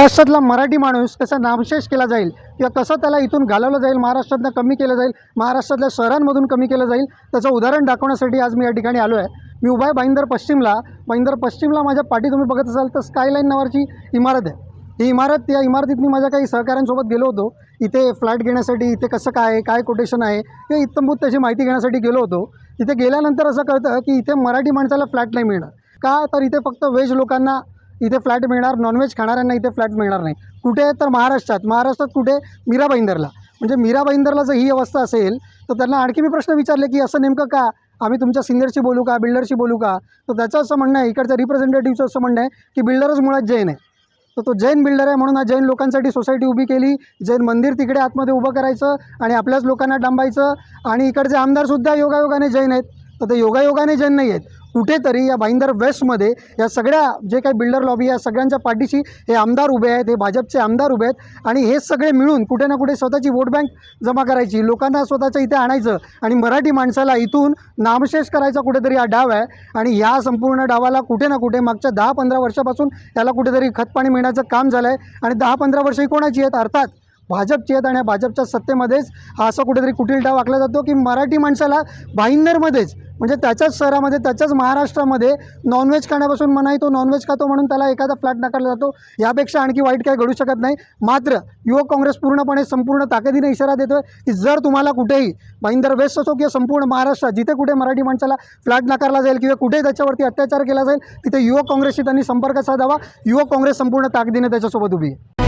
महाराष्ट्रातला मराठी माणूस कसा नामशेष केला जाईल किंवा कसं त्याला इथून घालवलं जाईल महाराष्ट्रातनं कमी केलं जाईल महाराष्ट्रातल्या शहरांमधून कमी केलं जाईल त्याचं उदाहरण दाखवण्यासाठी आज मी या ठिकाणी आलो आहे. मी उभा आहे भाईंदर पश्चिमला. भाईंदर पश्चिमला माझ्या पाठी तुम्ही बघत असाल तर स्कायलाईन नावाची इमारत आहे. ही इमारत या इमारतीत मी माझ्या काही सहकाऱ्यांसोबत गेलो होतो. इथे फ्लॅट घेण्यासाठी इथे कसं काय आहे काय कोटेशन आहे किंवा इत्तंभूत त्याची माहिती घेण्यासाठी गेलो होतो. तिथे गेल्यानंतर असं कळतं की इथे मराठी माणसाला फ्लॅट नाही मिळणार. का? तर इथे फक्त वेज लोकांना इथे फ्लॅट मिळणार नॉनव्हेज खाणाऱ्यांना इथे फ्लॅट मिळणार नाही. कुठे तर महाराष्ट्रात महाराष्ट्रात कुठे? मीरा भाईंदरला म्हणजे मीरा भाईंदरला जर ही अवस्था असेल तर त्यांना आणखी मी प्रश्न विचारले की असं नेमकं का? आम्ही तुमच्या सिनियरशी बोलू का? बिल्डरशी बोलू का? तर त्याचं असं म्हणणं आहे इकडच्या रिप्रेझेंटेटिव्हचं असं म्हणणं आहे की बिल्डरच मुळात जैन आहे. तर तो जैन बिल्डर आहे म्हणून हा जैन लोकांसाठी सोसायटी उभी केली. जैन मंदिर तिकडे आतमध्ये उभं करायचं आणि आपल्याच लोकांना डांबायचं. आणि इकडचे आमदारसुद्धा योगायोगाने जैन आहेत. तर ते योगायोगाने जैन नाही आहेत. कुठेतरी या भाईंदर वेस्टमध्ये या सगळ्या जे काही बिल्डर लॉबी या सगळ्यांच्या पाठीशी हे आमदार उभे आहेत हे भाजपचे आमदार उभे आहेत आणि हे सगळे मिळून कुठे ना कुठे स्वतःची वोट बँक जमा करायची लोकांना स्वतःच्या इथे आणायचं आणि मराठी माणसाला इथून नामशेष करायचा कुठेतरी हा डाव आहे आणि ह्या संपूर्ण डावाला कुठे ना कुठे मागच्या दहा पंधरा वर्षापासून याला कुठेतरी खतपाणी मिळण्याचं काम झालं आहे आणि दहा पंधरा वर्ष ही कोणाची आहेत? अर्थात भाजपची आहेत आणि या भाजपच्या सत्तेमध्येच हा असं कुठेतरी कुटील डाव आखला जातो की मराठी माणसाला भाईंदरमध्येच म्हणजे त्याच्याच शहरामध्ये त्याच्याच महाराष्ट्रामध्ये नॉनव्हेज खाण्यापासून मनाई तो नॉनव्हेज खातो म्हणून त्याला एखादा फ्लॅट नाकारला जातो. यापेक्षा आणखी वाईट काही घडू शकत नाही. मात्र युवक काँग्रेस पूर्णपणे संपूर्ण ताकदीने इशारा देतोय की जर तुम्हाला कुठेही महिंदर वेस्ट असो किंवा संपूर्ण महाराष्ट्रात जिथे कुठे मराठी माणसाला फ्लॅट नाकारला जाईल किंवा कुठे त्याच्यावरती अत्याचार केला जाईल तिथे युवक काँग्रेसशी त्यांनी संपर्क साधावा. युवक काँग्रेस संपूर्ण ताकदीने त्याच्यासोबत उभी आहे.